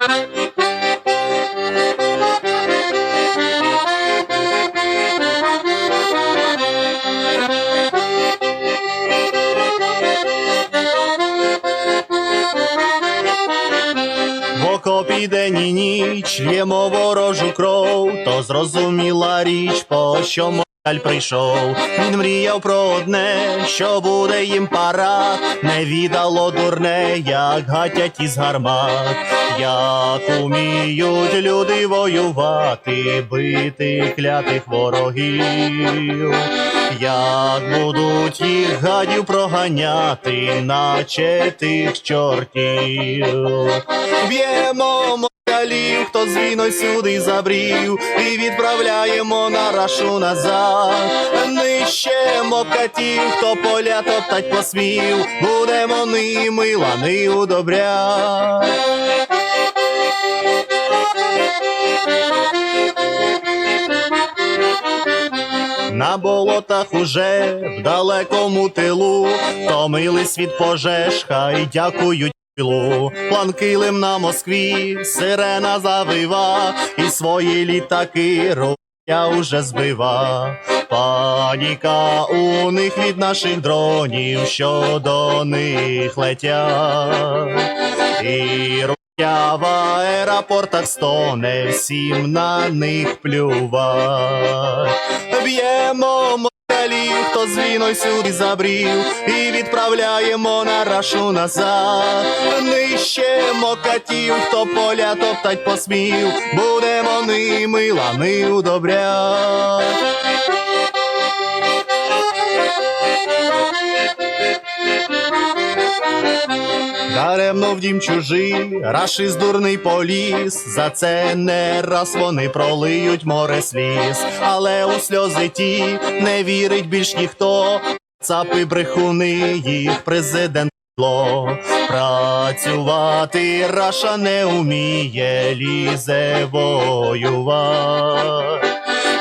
Окопі день і ніч лємо ворожу кров, то зрозуміла річ, по що москаль прийшов. Він мріяв про одне, що буде їм парад, не відало дурне, як гатять із гармат, як уміють люди воювати, бити клятих ворогів. Як будуть їх гадів проганяти, наче тих чортів. Б'ємо москалів, хто з війною сюди забрів, і відправляємо на рашу назад. Нищемо катів, хто поля топтать посмів, будемо ними лани удобрять. На болотах уже в далекому тилу Томились від пожеж, хай дякують План килим на Москві, сирена завива, і свої літаки я уже збива. Паніка у них від наших дронів, що до них летять. І руття в аеропортах стоне, всім на них плювать. Б'ємо хто з війною сюди забрів, і відправляємо на рашу назад. Нищемо катів, хто поля топтать посмів, будемо ними лани удобрять. Даремно в дім чужий, рашист дурний поліз, за це не раз вони пролиють море сліз, але у сльози ті не вірить більш ніхто, цапи брехуни, їх президент. Працювати раша не уміє, лізе воювати.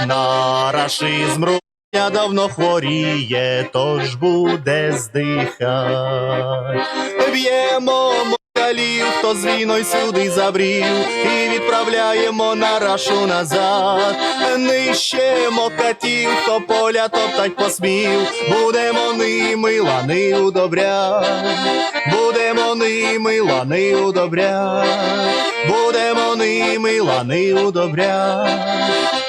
На рашизм Руня давно хворіє, тож буде здихать. Б'ємо москалів, хто з війною сюди забрів, і відправляємо на рашу назад. Нищемо катів, хто поля топтать посмів, будемо ними лани удобрять. Будемо ними лани удобрять. Будемо ними лани удобрять.